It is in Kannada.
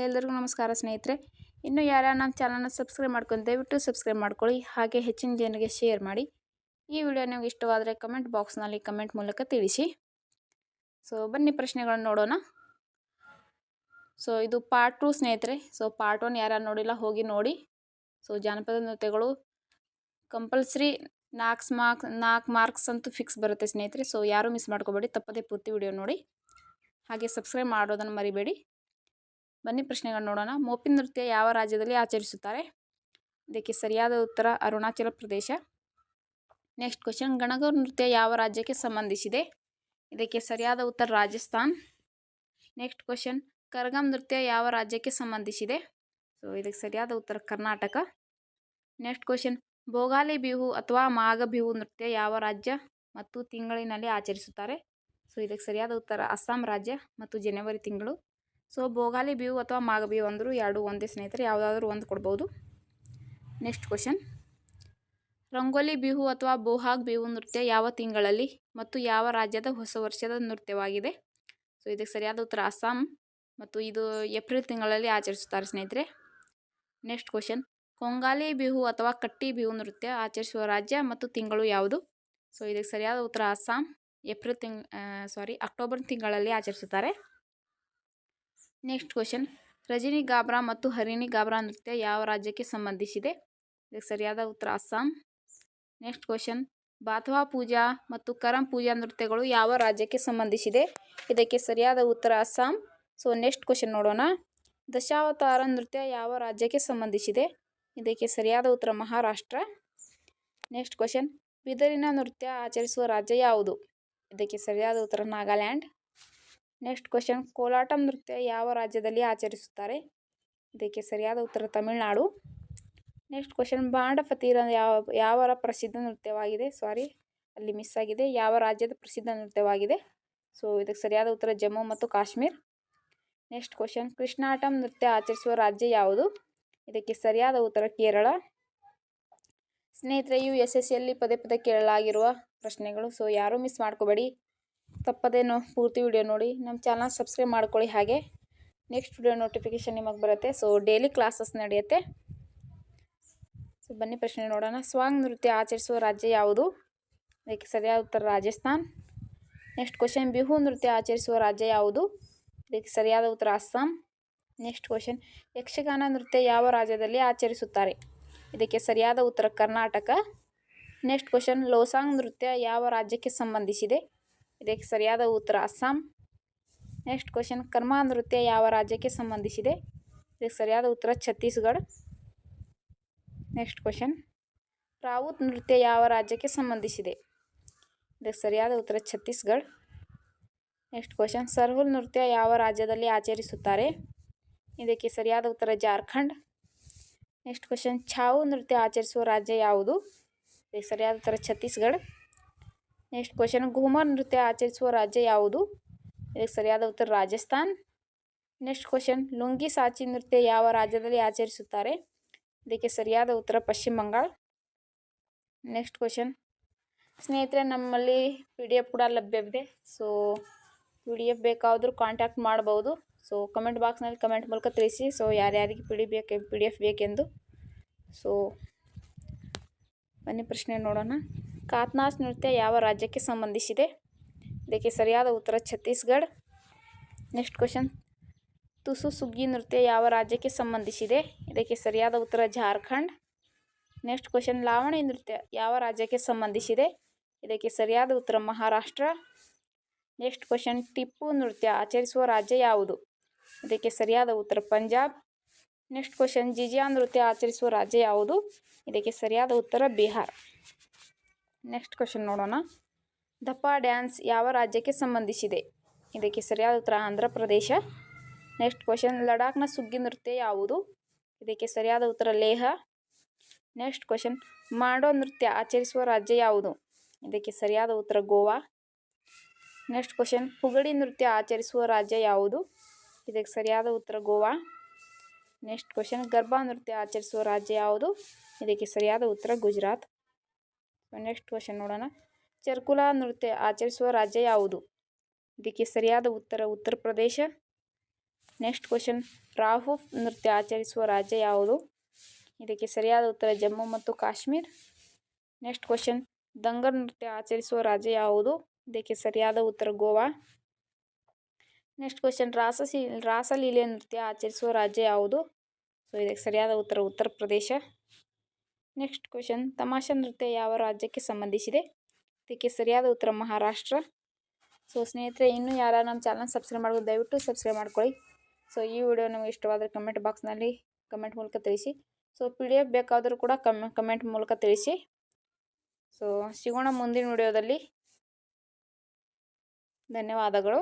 ಎಲ್ಲರಿಗೂ ನಮಸ್ಕಾರ ಸ್ನೇಹಿತರೆ. ಇನ್ನು ಯಾರ್ಯಾರು ನಮ್ಮ ಚಾನಲ್ನ ಸಬ್ಸ್ಕ್ರೈಬ್ ಮಾಡ್ಕೊಂಡು ದಯವಿಟ್ಟು ಸಬ್ಸ್ಕ್ರೈಬ್ ಮಾಡ್ಕೊಳ್ಳಿ, ಹಾಗೆ ಹೆಚ್ಚಿನ ಜನರಿಗೆ ಶೇರ್ ಮಾಡಿ. ಈ ವಿಡಿಯೋ ನಿಮಗೆ ಇಷ್ಟವಾದರೆ ಕಮೆಂಟ್ ಬಾಕ್ಸ್ನಲ್ಲಿ ಕಮೆಂಟ್ ಮೂಲಕ ತಿಳಿಸಿ. ಸೊ ಬನ್ನಿ ಪ್ರಶ್ನೆಗಳನ್ನು ನೋಡೋಣ. ಸೊ ಇದು ಪಾರ್ಟ್ ಟು ಸ್ನೇಹಿತರೆ. ಸೊ ಪಾರ್ಟ್ ಒನ್ ಯಾರ್ಯಾರು ನೋಡಿಲ್ಲ ಹೋಗಿ ನೋಡಿ. ಸೊ ಜಾನಪದ ನೃತ್ಯಗಳು ಕಂಪಲ್ಸರಿ ನಾಲ್ಕು ಮಾರ್ಕ್ಸ್ ನಾಲ್ಕು ಮಾರ್ಕ್ಸ್ ಅಂತೂ ಫಿಕ್ಸ್ ಬರುತ್ತೆ ಸ್ನೇಹಿತರೆ. ಸೊ ಯಾರೂ ಮಿಸ್ ಮಾಡ್ಕೋಬೇಡಿ, ತಪ್ಪದೇ ಪೂರ್ತಿ ವಿಡಿಯೋ ನೋಡಿ. ಹಾಗೆ ಸಬ್ಸ್ಕ್ರೈಬ್ ಮಾಡೋದನ್ನು ಮರಿಬೇಡಿ. ಬನ್ನಿ ಪ್ರಶ್ನೆಗಳು ನೋಡೋಣ. ಮೋಪಿ ನೃತ್ಯ ಯಾವ ರಾಜ್ಯದಲ್ಲಿ ಆಚರಿಸುತ್ತಾರೆ? ಇದಕ್ಕೆ ಸರಿಯಾದ ಉತ್ತರ ಅರುಣಾಚಲ ಪ್ರದೇಶ. Next question. ಗಣಗೌರ್ ನೃತ್ಯ ಯಾವ ರಾಜ್ಯಕ್ಕೆ ಸಂಬಂಧಿಸಿದೆ? ಇದಕ್ಕೆ ಸರಿಯಾದ ಉತ್ತರ ರಾಜಸ್ಥಾನ್. Next question. ಕರ್ಗಮ್ ನೃತ್ಯ ಯಾವ ರಾಜ್ಯಕ್ಕೆ ಸಂಬಂಧಿಸಿದೆ? ಸೊ, ಇದಕ್ಕೆ ಸರಿಯಾದ ಉತ್ತರ ಕರ್ನಾಟಕ. Next question. ಭೋಗಾಲಿ ಬಿಹು ಅಥವಾ ಮಾಘ ಬಿಹು ನೃತ್ಯ ಯಾವ ರಾಜ್ಯ ಮತ್ತು ತಿಂಗಳಿನಲ್ಲಿ ಆಚರಿಸುತ್ತಾರೆ? ಸೊ, ಇದಕ್ಕೆ ಸರಿಯಾದ ಉತ್ತರ ಅಸ್ಸಾಂ ರಾಜ್ಯ ಮತ್ತು ಜನವರಿ ತಿಂಗಳು. ಸೊ ಭೋಗಾಲಿ ಬಿಹು ಅಥವಾ ಮಾಗ ಬಿಹು ಅಂದರೂ ಎರಡು ಒಂದೇ ಸ್ನೇಹಿತರೆ, ಯಾವುದಾದ್ರೂ ಒಂದು ಕೊಡ್ಬೋದು. ನೆಕ್ಸ್ಟ್ ಕ್ವಶನ್ ರಂಗೋಲಿ ಬಿಹು ಅಥವಾ ಬೋಹಾಗ್ ಬಿಹು ನೃತ್ಯ ಯಾವ ತಿಂಗಳಲ್ಲಿ ಮತ್ತು ಯಾವ ರಾಜ್ಯದ ಹೊಸ ವರ್ಷದ ನೃತ್ಯವಾಗಿದೆ? ಸೊ ಇದಕ್ಕೆ ಸರಿಯಾದ ಉತ್ತರ ಅಸ್ಸಾಂ ಮತ್ತು ಇದು ಏಪ್ರಿಲ್ ತಿಂಗಳಲ್ಲಿ ಆಚರಿಸುತ್ತಾರೆ ಸ್ನೇಹಿತರೆ. ನೆಕ್ಸ್ಟ್ ಕ್ವಶನ್ ಕೊಂಗಾಲಿ ಬಿಹು ಅಥವಾ ಕಟ್ಟಿ ಬಿಹು ನೃತ್ಯ ಆಚರಿಸುವ ರಾಜ್ಯ ಮತ್ತು ತಿಂಗಳು ಯಾವುದು? ಸೊ ಇದಕ್ಕೆ ಸರಿಯಾದ ಉತ್ತರ ಅಸ್ಸಾಂ. ಏಪ್ರಿಲ್ ತಿಂಗ್ ಸಾರಿ ಅಕ್ಟೋಬರ್ ತಿಂಗಳಲ್ಲಿ ಆಚರಿಸುತ್ತಾರೆ. ನೆಕ್ಸ್ಟ್ ಕ್ವಶನ್ ರಜನಿ ಗಾಬ್ರಾ ಮತ್ತು ಹರಿಣಿ ಗಾಬ್ರಾ ನೃತ್ಯ ಯಾವ ರಾಜ್ಯಕ್ಕೆ ಸಂಬಂಧಿಸಿದೆ? ಇದಕ್ಕೆ ಸರಿಯಾದ ಉತ್ತರ ಅಸ್ಸಾಂ. ನೆಕ್ಸ್ಟ್ ಕ್ವಶನ್ ಬಾತ್ವಾ ಪೂಜಾ ಮತ್ತು ಕರಂ ಪೂಜಾ ನೃತ್ಯಗಳು ಯಾವ ರಾಜ್ಯಕ್ಕೆ ಸಂಬಂಧಿಸಿದೆ? ಇದಕ್ಕೆ ಸರಿಯಾದ ಉತ್ತರ ಅಸ್ಸಾಂ. ಸೊ ನೆಕ್ಸ್ಟ್ ಕ್ವಶನ್ ನೋಡೋಣ. ದಶಾವತಾರ ನೃತ್ಯ ಯಾವ ರಾಜ್ಯಕ್ಕೆ ಸಂಬಂಧಿಸಿದೆ? ಇದಕ್ಕೆ ಸರಿಯಾದ ಉತ್ತರ ಮಹಾರಾಷ್ಟ್ರ. ನೆಕ್ಸ್ಟ್ ಕ್ವಶನ್ ಬಿದರಿನ ನೃತ್ಯ ಆಚರಿಸುವ ರಾಜ್ಯ ಯಾವುದು? ಇದಕ್ಕೆ ಸರಿಯಾದ ಉತ್ತರ ನಾಗಾಲ್ಯಾಂಡ್. ನೆಕ್ಸ್ಟ್ ಕ್ವಶನ್ ಕೋಲಾಟಂ ನೃತ್ಯ ಯಾವ ರಾಜ್ಯದಲ್ಲಿ ಆಚರಿಸುತ್ತಾರೆ? ಇದಕ್ಕೆ ಸರಿಯಾದ ಉತ್ತರ ತಮಿಳುನಾಡು. ನೆಕ್ಸ್ಟ್ ಕ್ವಶನ್ ಬಾಂಡಪತಿರ ಯಾವ, ಯಾವರ ಪ್ರಸಿದ್ಧ ನೃತ್ಯವಾಗಿದೆ? ಸಾರಿ ಅಲ್ಲಿ ಮಿಸ್ ಆಗಿದೆ. ಯಾವ ರಾಜ್ಯದ ಪ್ರಸಿದ್ಧ ನೃತ್ಯವಾಗಿದೆ? ಸೊ ಇದಕ್ಕೆ ಸರಿಯಾದ ಉತ್ತರ ಜಮ್ಮು ಮತ್ತು ಕಾಶ್ಮೀರ್. ನೆಕ್ಸ್ಟ್ ಕ್ವಶನ್ ಕೃಷ್ಣಾಟಂ ನೃತ್ಯ ಆಚರಿಸುವ ರಾಜ್ಯ ಯಾವುದು? ಇದಕ್ಕೆ ಸರಿಯಾದ ಉತ್ತರ ಕೇರಳ. ಸ್ನೇಹಿತರೆ ಯು ಎಸ್ ಎಸ್ ಸಿಯಲ್ಲಿ ಪದೇ ಪದೇ ಕೇಳಲಾಗಿರುವ ಪ್ರಶ್ನೆಗಳು. ಸೊ ಯಾರೂ ಮಿಸ್ ಮಾಡ್ಕೋಬೇಡಿ. ತಪ್ಪದೇನು ಪೂರ್ತಿ ವಿಡಿಯೋ ನೋಡಿ. ನಮ್ಮ ಚಾನಲ್ ಸಬ್ಸ್ಕ್ರೈಬ್ ಮಾಡ್ಕೊಳ್ಳಿ ಹಾಗೆ. ನೆಕ್ಸ್ಟ್ ವಿಡಿಯೋ ನೋಟಿಫಿಕೇಷನ್ ನಿಮಗೆ ಬರುತ್ತೆ. ಸೊ ಡೈಲಿ ಕ್ಲಾಸಸ್ ನಡೆಯುತ್ತೆ. ಸೊ ಬನ್ನಿ ಪ್ರಶ್ನೆ ನೋಡೋಣ. ಸ್ವಾಂಗ್ ನೃತ್ಯ ಆಚರಿಸುವ ರಾಜ್ಯ ಯಾವುದು? ಅದಕ್ಕೆ ಸರಿಯಾದ ಉತ್ತರ ರಾಜಸ್ಥಾನ್. ನೆಕ್ಸ್ಟ್ ಕ್ವಶನ್ ಬಿಹು ನೃತ್ಯ ಆಚರಿಸುವ ರಾಜ್ಯ ಯಾವುದು? ಇದಕ್ಕೆ ಸರಿಯಾದ ಉತ್ತರ ಅಸ್ಸಾಂ. ನೆಕ್ಸ್ಟ್ ಕ್ವಶನ್ ಯಕ್ಷಗಾನ ನೃತ್ಯ ಯಾವ ರಾಜ್ಯದಲ್ಲಿ ಆಚರಿಸುತ್ತಾರೆ? ಇದಕ್ಕೆ ಸರಿಯಾದ ಉತ್ತರ ಕರ್ನಾಟಕ. ನೆಕ್ಸ್ಟ್ ಕ್ವಶನ್ ಲೋಸಾಂಗ್ ನೃತ್ಯ ಯಾವ ರಾಜ್ಯಕ್ಕೆ ಸಂಬಂಧಿಸಿದೆ? ಇದಕ್ಕೆ ಸರಿಯಾದ ಉತ್ತರ, ಅಸ್ಸಾಂ. ನೆಕ್ಸ್ಟ್ ಕ್ವಶನ್ ಕರ್ಮ ನೃತ್ಯ ಯಾವ ರಾಜ್ಯಕ್ಕೆ ಸಂಬಂಧಿಸಿದೆ? ಇದಕ್ಕೆ ಸರಿಯಾದ ಉತ್ತರ ಛತ್ತೀಸ್ಗಢ. ನೆಕ್ಸ್ಟ್ ಕ್ವಶನ್ ರಾವುತ್ ನೃತ್ಯ ಯಾವ ರಾಜ್ಯಕ್ಕೆ ಸಂಬಂಧಿಸಿದೆ? ಇದಕ್ಕೆ ಸರಿಯಾದ ಉತ್ತರ ಛತ್ತೀಸ್ಗಢ. ನೆಕ್ಸ್ಟ್ ಕ್ವಶನ್ ಸರ್ಹುಲ್ ನೃತ್ಯ ಯಾವ ರಾಜ್ಯದಲ್ಲಿ ಆಚರಿಸುತ್ತಾರೆ? ಇದಕ್ಕೆ ಸರಿಯಾದ ಉತ್ತರ ಜಾರ್ಖಂಡ್. ನೆಕ್ಸ್ಟ್ ಕ್ವಶನ್ ಛಾವು ನೃತ್ಯ ಆಚರಿಸುವ ರಾಜ್ಯ ಯಾವುದು? ಇದಕ್ಕೆ ಸರಿಯಾದ ಉತ್ತರ ಛತ್ತೀಸ್ಗಢ. ನೆಕ್ಸ್ಟ್ ಕ್ವಶನ್ ಘೂಮರ್ ನೃತ್ಯ ಆಚರಿಸುವ ರಾಜ್ಯ ಯಾವುದು? ಇದಕ್ಕೆ ಸರಿಯಾದ ಉತ್ತರ ರಾಜಸ್ಥಾನ್. ನೆಕ್ಸ್ಟ್ ಕ್ವಶನ್ ಲುಂಗಿ ಸಾಚಿ ನೃತ್ಯ ಯಾವ ರಾಜ್ಯದಲ್ಲಿ ಆಚರಿಸುತ್ತಾರೆ? ಇದಕ್ಕೆ ಸರಿಯಾದ ಉತ್ತರ ಪಶ್ಚಿಮ ಬಂಗಾಳ. ನೆಕ್ಸ್ಟ್ ಕ್ವಶನ್ ಸ್ನೇಹಿತರೆ, ನಮ್ಮಲ್ಲಿ ಪಿ ಡಿ ಎಫ್ ಕೂಡ ಲಭ್ಯವಿದೆ. ಸೊ ಪಿ ಡಿ ಎಫ್ ಬೇಕಾದರೂ ಕಾಂಟ್ಯಾಕ್ಟ್ ಮಾಡ್ಬೋದು. ಸೊ ಕಮೆಂಟ್ ಬಾಕ್ಸ್ನಲ್ಲಿ ಕಮೆಂಟ್ ಮೂಲಕ ತಿಳಿಸಿ. ಸೊ ಯಾರ್ಯಾರಿಗೆ ಪಿ ಡಿ ಬೇಕೆ ಪಿ ಡಿ ಎಫ್ ಬೇಕೆಂದು. ಸೊ ಬನ್ನಿ ಪ್ರಶ್ನೆ ನೋಡೋಣ. ಕಾತ್ನಾಸ್ ನೃತ್ಯ ಯಾವ ರಾಜ್ಯಕ್ಕೆ ಸಂಬಂಧಿಸಿದೆ? ಇದಕ್ಕೆ ಸರಿಯಾದ ಉತ್ತರ ಛತ್ತೀಸ್ಗಢ. Next question. ತುಸು ಸುಗ್ಗಿ ನೃತ್ಯ ಯಾವ ರಾಜ್ಯಕ್ಕೆ ಸಂಬಂಧಿಸಿದೆ? ಇದಕ್ಕೆ ಸರಿಯಾದ ಉತ್ತರ ಜಾರ್ಖಂಡ್. Next question. ಲಾವಣಿ ನೃತ್ಯ ಯಾವ ರಾಜ್ಯಕ್ಕೆ ಸಂಬಂಧಿಸಿದೆ? ಇದಕ್ಕೆ ಸರಿಯಾದ ಉತ್ತರ ಮಹಾರಾಷ್ಟ್ರ. Next question. ಟಿಪ್ಪು ನೃತ್ಯ ಆಚರಿಸುವ ರಾಜ್ಯ ಯಾವುದು? ಇದಕ್ಕೆ ಸರಿಯಾದ ಉತ್ತರ ಪಂಜಾಬ್. Next question. ಜಿಜಿಯಾ ನೃತ್ಯ ಆಚರಿಸುವ ರಾಜ್ಯ ಯಾವುದು? ಇದಕ್ಕೆ ಸರಿಯಾದ ಉತ್ತರ ಬಿಹಾರ್. ನೆಕ್ಸ್ಟ್ ಕ್ವಶನ್ ನೋಡೋಣ. ದಪ್ಪ ಡ್ಯಾನ್ಸ್ ಯಾವ ರಾಜ್ಯಕ್ಕೆ ಸಂಬಂಧಿಸಿದೆ? ಇದಕ್ಕೆ ಸರಿಯಾದ ಉತ್ತರ ಆಂಧ್ರ ಪ್ರದೇಶ. ನೆಕ್ಸ್ಟ್ ಕ್ವಶನ್ ಲಡಾಖ್ನ ಸುಗ್ಗಿ ನೃತ್ಯ ಯಾವುದು? ಇದಕ್ಕೆ ಸರಿಯಾದ ಉತ್ತರ ಲೇಹ. ನೆಕ್ಸ್ಟ್ ಕ್ವಶನ್ ಮಾಡೋ ನೃತ್ಯ ಆಚರಿಸುವ ರಾಜ್ಯ ಯಾವುದು? ಇದಕ್ಕೆ ಸರಿಯಾದ ಉತ್ತರ ಗೋವಾ. ನೆಕ್ಸ್ಟ್ ಕ್ವಶನ್ ಪುಗಡಿ ನೃತ್ಯ ಆಚರಿಸುವ ರಾಜ್ಯ ಯಾವುದು? ಇದಕ್ಕೆ ಸರಿಯಾದ ಉತ್ತರ ಗೋವಾ. ನೆಕ್ಸ್ಟ್ ಕ್ವಶನ್ ಗರ್ಭಾ ನೃತ್ಯ ಆಚರಿಸುವ ರಾಜ್ಯ ಯಾವುದು? ಇದಕ್ಕೆ ಸರಿಯಾದ ಉತ್ತರ ಗುಜರಾತ್. ನೆಕ್ಸ್ಟ್ ಕ್ವಶನ್ ನೋಡೋಣ. ಚರ್ಕುಲಾ ನೃತ್ಯ ಆಚರಿಸುವ ರಾಜ್ಯ ಯಾವುದು? ಇದಕ್ಕೆ ಸರಿಯಾದ ಉತ್ತರ ಉತ್ತರ ಪ್ರದೇಶ. ನೆಕ್ಸ್ಟ್ ಕ್ವಶನ್, ರಾಹು ನೃತ್ಯ ಆಚರಿಸುವ ರಾಜ್ಯ ಯಾವುದು? ಇದಕ್ಕೆ ಸರಿಯಾದ ಉತ್ತರ ಜಮ್ಮು ಮತ್ತು ಕಾಶ್ಮೀರ್. ನೆಕ್ಸ್ಟ್ ಕ್ವಶನ್, ದಂಗರ್ ನೃತ್ಯ ಆಚರಿಸುವ ರಾಜ್ಯ ಯಾವುದು? ಇದಕ್ಕೆ ಸರಿಯಾದ ಉತ್ತರ ಗೋವಾ. ನೆಕ್ಸ್ಟ್ ಕ್ವಶನ್ ರಾಸಸಿ ರಾಸಲೀಲೆ ನೃತ್ಯ ಆಚರಿಸುವ ರಾಜ್ಯ ಯಾವುದು? ಸೊ ಇದಕ್ಕೆ ಸರಿಯಾದ ಉತ್ತರ ಉತ್ತರ ಪ್ರದೇಶ. ನೆಕ್ಸ್ಟ್ ಕ್ವಶನ್ ತಮಾಷಾ ನೃತ್ಯ ಯಾವ ರಾಜ್ಯಕ್ಕೆ ಸಂಬಂಧಿಸಿದೆ? ಇದಕ್ಕೆ ಸರಿಯಾದ ಉತ್ತರ ಮಹಾರಾಷ್ಟ್ರ. ಸೊ ಸ್ನೇಹಿತರೆ, ಇನ್ನೂ ಯಾರು ನಮ್ಮ ಚಾನಲ್ ಸಬ್ಸ್ಕ್ರೈಬ್ ಮಾಡೋದು ದಯವಿಟ್ಟು ಸಬ್ಸ್ಕ್ರೈಬ್ ಮಾಡ್ಕೊಳ್ಳಿ. ಸೊ ಈ ವಿಡಿಯೋ ನಮಗೆ ಇಷ್ಟವಾದರೆ ಕಮೆಂಟ್ ಬಾಕ್ಸ್ನಲ್ಲಿ ಕಮೆಂಟ್ ಮೂಲಕ ತಿಳಿಸಿ. ಸೊ ಪಿ ಡಿ ಎಫ್ ಬೇಕಾದರೂ ಕೂಡ ಕಮ್ ಕಮೆಂಟ್ ಮೂಲಕ ತಿಳಿಸಿ. ಸೊ ಸಿಗೋಣ ಮುಂದಿನ ವಿಡಿಯೋದಲ್ಲಿ ಧನ್ಯವಾದಗಳು.